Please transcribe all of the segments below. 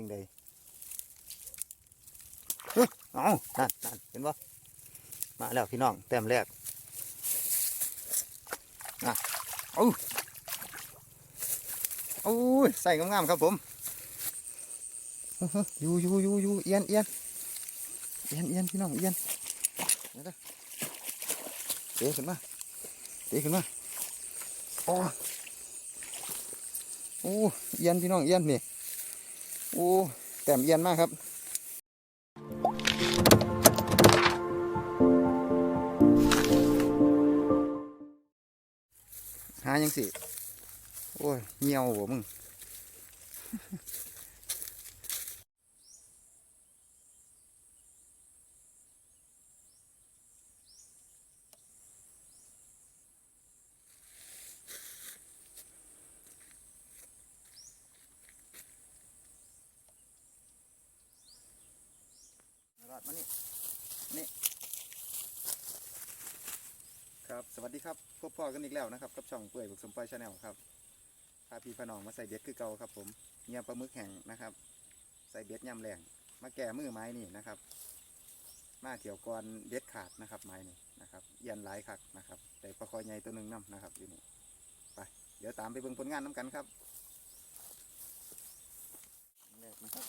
จังใดเฮ้ยเอานั่นนั่นเห็นบ่มาแล้วพี่น้องแต้มแรกนะเอาโอ้ยใส่งามๆครับผมอยู่อยู่อยู่อยู่เอียนเอียนเอียนเอียนพี่น้องเอียนเดี๋ยวเด้อเตะขึ้นมาเตะขึ้นมาโอ้โอ้เอียนพี่น้องเอียนนี่ โอ้แต้มเอียนมากครับหายังสิ โอ้ยเหี่ยวบ่มึง ดมานี่นี่ครับสวัสดีครับพบพ่อกันอีกแล้วนะครับกับช่องเปื่อยบุกสมปอยชาแนลครับพาพี่พนองมาใส่เบ็ดคือเก่าครับ ผมเงียปลาหมึกแห้งนะครับ ใส่เบ็ดยำแรงมาแก่มือไม้นี่นะครับ มาเกี่ยวกรเบ็ดขาดนะครับไม้นี่นะครับเอียันหลายคักนะครับแต่ปลาคอยใหญ่ตัวหนึ่งน้ำนะครับอยู่นี่ไปเดี๋ยวตามไปเบิ่งผลงานน้ำกันครับแรกนะครับ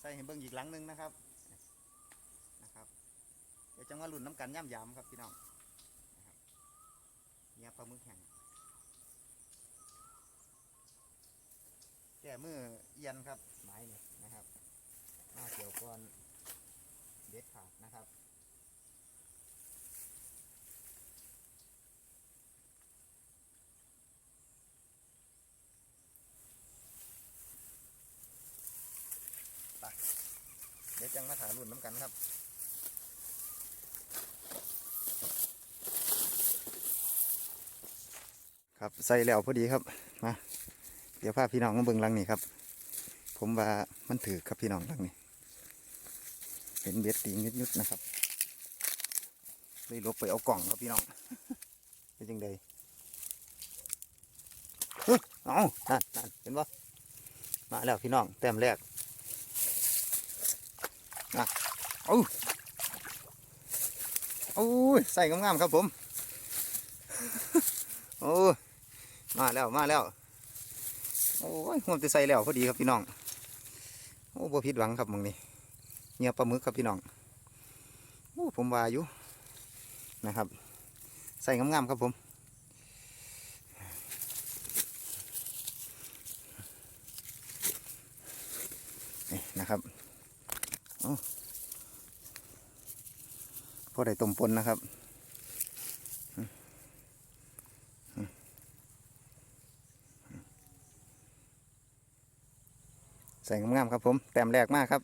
ใส่ให้เบิ้งอีกหลังหนึงนะครับนะครับ เดี๋ยวจังว่ารุ่นน้ำกันย่ำยำครับพี่น้องนะครับเนี่ยปลาหมึกแห้งแก่มือเอียนครับไม้เนี่ยนะครับมาเกี่ยวก้อนเด็ดขาดนะครับ มารุ่นน้ำกันครับครับใส่แล้วพอดีครับมาเดี๋ยวพาพี่น้องมาเบิ่งลังนี่ครับ ผมว่ามันถือครับพี่น้องลังนี้เห็นเบ็ดตีงยุดๆนะครับเลยลบไปเอากล่องครับพี่น้องเป็นยังไงเฮ้ยเอานั่นนั่นเห็นปะมาแล้วพี่น้องแต้มแรก อะเอาโอ้ยใส่งามๆครับผม โอ้มาแล้วมาแล้ว โอ้ยผมจะใส่แล้วพอดีครับพี่น้อง โอ้บ่ผิดหวังครับมองนี้เงียบปลาหมึกครับพี่น้อง โอ้ผมว่าอยู่นะครับ ใส่งามๆครับผมนี่นะครับ พอได้ต้มปนนะครับใส่งามๆครับผม แต้มแรกมากครับ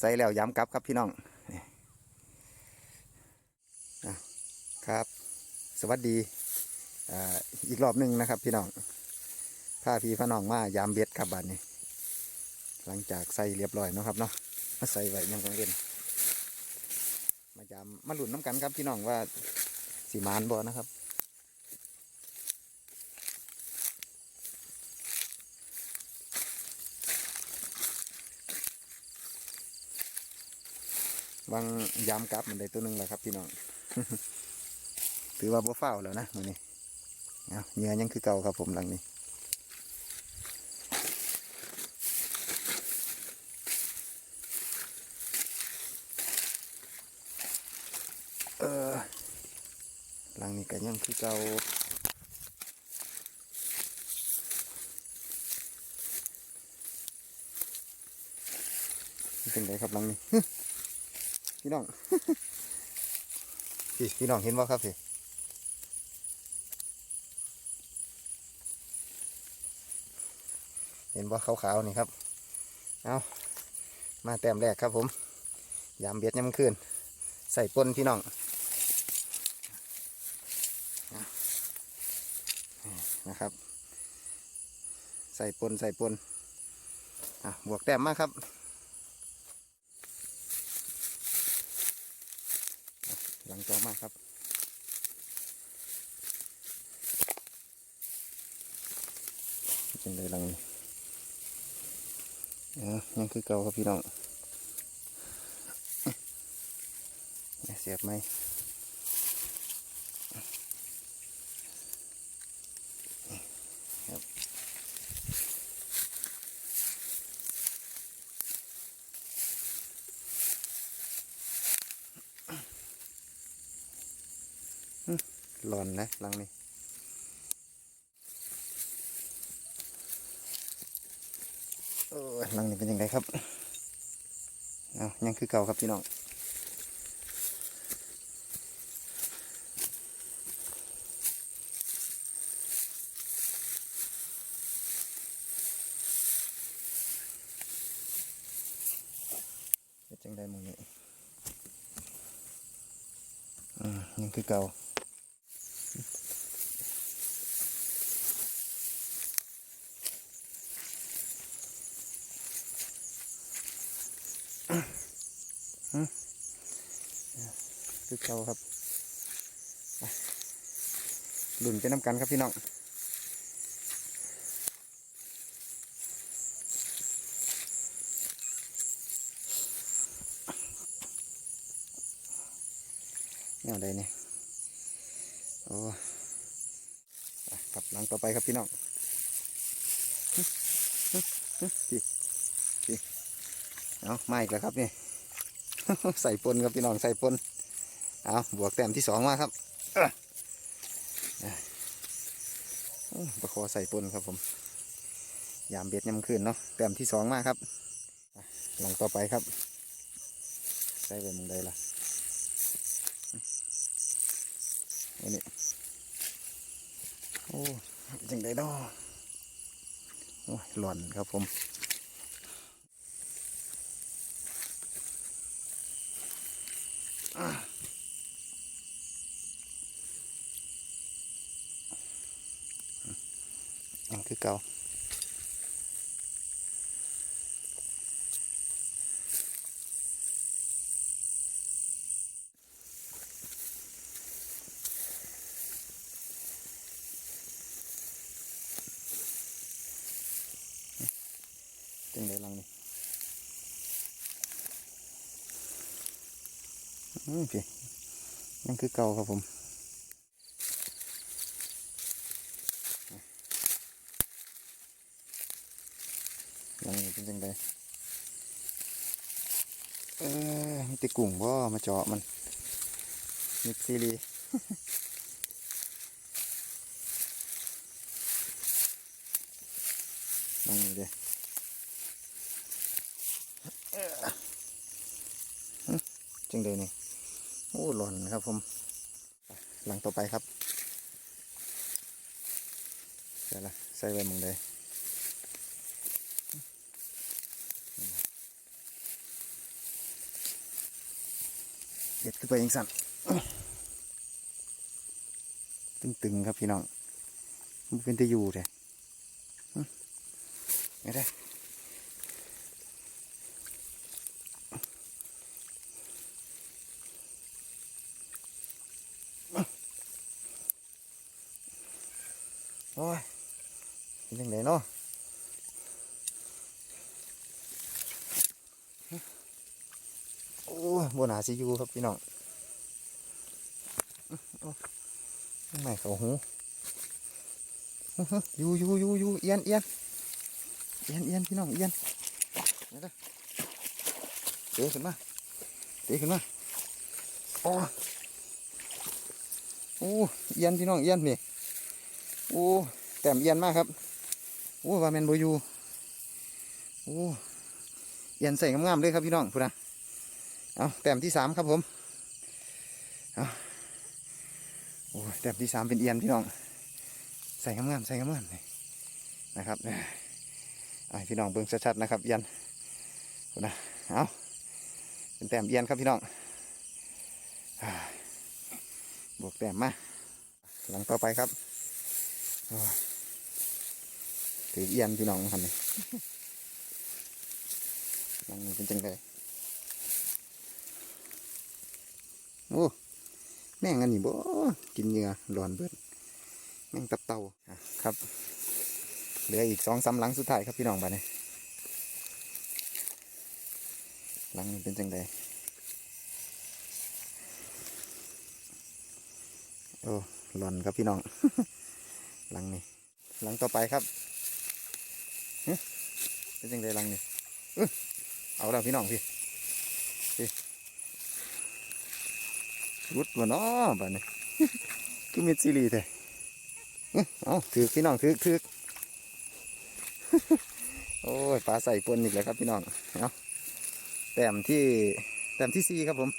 ใส่แล้วย้ำกลับครับพี่น้องอครับ สวัสดีอ,อีกรอบหนึ่งนะครับพี่น้องพาพี่พาน้องมายามเบ็ดครับบัดนี้ หลังจากใส่เรียบร้อยนะครับเนาะ มาใส่ไว้ยังกังเวนมายามมาหลุนน้ำกันครับพี่น้องว่าสีมานบ่นะครับวางยามกลับมันได้ตัวหนึ่งแล้วครับพี่น้อง ถือว่าบ่เฝ้าแล้วนะมือนี้เอาเนื้อยังคือเก่าครับผมหลังนี้ อหลังนี้ก็ยังคือเก่าเป็นไงครับหลังนี้พี่น้องพี่พี่น้องเห็นว่าครับพี่เห็นว่าขาวๆนี่ครับ เอามาแต้มแรกครับผม ยามเบียดยามคืน ใส่ปนพี่น้องเอา นะครับ ใส่ปนใส่ปนอะบวกแต้มมากครับ หลังต่อมากครับเป็นเลยหลังนี้เออยังคือเก่าครับพี่น้องเสียบไหม หลอนนะหลังนี้เออหลังนี้เป็นยังไงครับเอายังคือเก่าครับพี่น้องไดหมึงนี่อืมยังคือเก่า คือเก่าครับไปลุ่นไปน้ำกันครับพี่น้องเนี่ยอะไรเนี่ยโอ้ไปครับหลังต่อไปครับพี่น้องพี่พี่เอามาอีกแล้วครับนี่ ใส่ปนครับพี่น้องใส่ปนเอาบวกแต้มที่สองมาครับเอ้อเอ้อโอ้ประคอใส่ปนครับผม ยามเบ็ดยามคืนเนาะแต้มที่สองมาครับอะลองต่อไปครับ ใส่ไปมึงได้ละอันนี้โอ้จังได้ดอโอ้ยหล่อนครับผม ยังคือเก่าจังไดลังนี่อืมพี่ยังคือเก่าครับผม ยังนี่เป็นจังไดเออมีแติกุ้งบ่ามาเจาะมันมิดซีรีนั่งเด้เอ้อหึจังไดนี่โอ้หล่นครับผม หลังต่อไปครับเดี๋ยวละใส่ไว้มองใด เด็ดขึ้นไปยังสั่นตึงๆครับพี่น้องมันเป็นตะยูเลยไม่ได้โอ้ยเป็นยังไงเนาะ โอ้บนหาซิอยูครับพี่น้องไม่เขาหูยูยูยูยูเอียนเอียนเอียนเอียนพี่น้องเอียนนี่เด้อเตะขึ้นมาเตะขึ้นมาโอ้โอ้เอียนพี่น้องเอียนนี่โอ้แต้มเอียนมากครับโอ้ว่าแมนโบยูโอ้เอียนใส่งามๆเลยครับพี่น้องพูดนะ เอาแต้มที่สามครับผมเอาโอ้แต้มที่สามเป็นเอียนพี่น้อง ใส่งามๆใส่งามๆนี่นะครับเนี่ยเอาให้พี่น้องเบิ่งชัดๆนะครับเอียนนะเอาเป็นแต้มเอียนครับพี่น้องบวกแต้มมาหลังต่อไปครับถือเอียนพี่น้องทำนี่หลังนี้เป็นจังไงโอ้แม่งอันนี้บ่กินเหงื่อร้อนเบิดแม่งตับเต่าครับเหลืออีกสองสามหลังสุดท้ายครับพี่น้องบ้านนี้หลังนี้เป็นจังไดโอ้ร้อนครับพี่น้อง หลังนี้ หลังต่อไปครับเป็นจังไดหลังนี้เอ้ยเอาแล้วพี่น้องพี่ รุดวะเนาะบ้านนี้คือมีซีรีส์แท้เอ้ยเอาถือพี่น้องถือถือโอ้ยปลาใส่ปนอีกแล้วครับพี่น้องเอาแต้มที่แต้มที่สี่ครับผม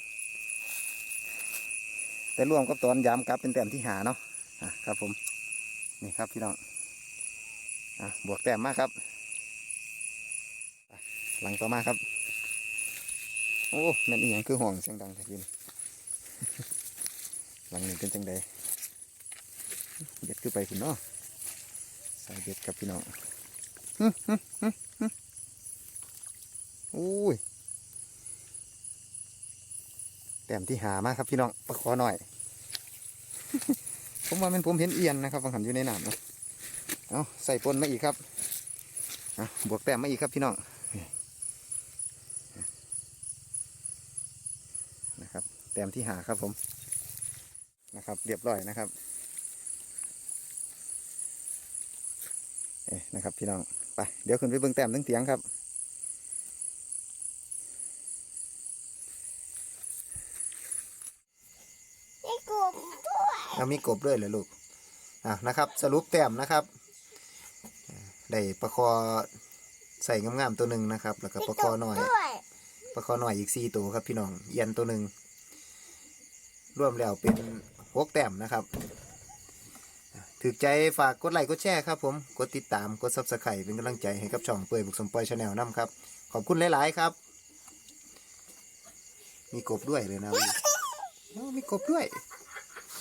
แต่รวมกับตอนยามกลับเป็นแต้มที่หาเนาะอะครับผม นี่ครับพี่น้องอะบวกแต้มมากครับ หลังต่อมาครับ โอ้แม่นอีหยังคือห่วงเสียงดังแต่ยิน หลังนี้เป็นจังใดเบ็ดขึ้นไปคุณเนาะใส่เบ็ดกับพี่น้องหึหึหึหึโอ้ยแต้มที่หามาครับพี่น้องประคอหน่อย ผมว่ามันผมเห็นเอียนนะครับฟังหันอยู่ในน้ำนะเอาใส่ปนมาอีกครับบวกแต้มมาอีกครับพี่น้องนะครับ แต้มที่หาครับผมนะครับ เรียบร้อยนะครับเอ๊ะนะครับพี่น้องไปเดี๋ยวขึ้นไปเบิ่งแต้มตั้งเตียงครับมีกบด้วยแล้วมีกบด้วยเหรอลูกอะนะครับ สรุปแต้มนะครับได้ประคอใส่งามๆตัวหนึ่งนะครับ แล้วก็มีประกคอบหน่อยด้วยประคอหน่อยอีกสี่ตัวครับพี่น้องเอียนตัวหนึ่ง รวมแล้วเป็นหกแต้มนะครับถือใจฝากกดไลค์กดแชร์ครับผมกดติดตามกดซับสไครต์เป็นกำลังใจให้กับช่องเปื่อยบุกสมปอยชาแนลน้ำครับ ขอบคุณหลาย ๆ ครับ มีกบด้วยเลยนะมีกบด้วย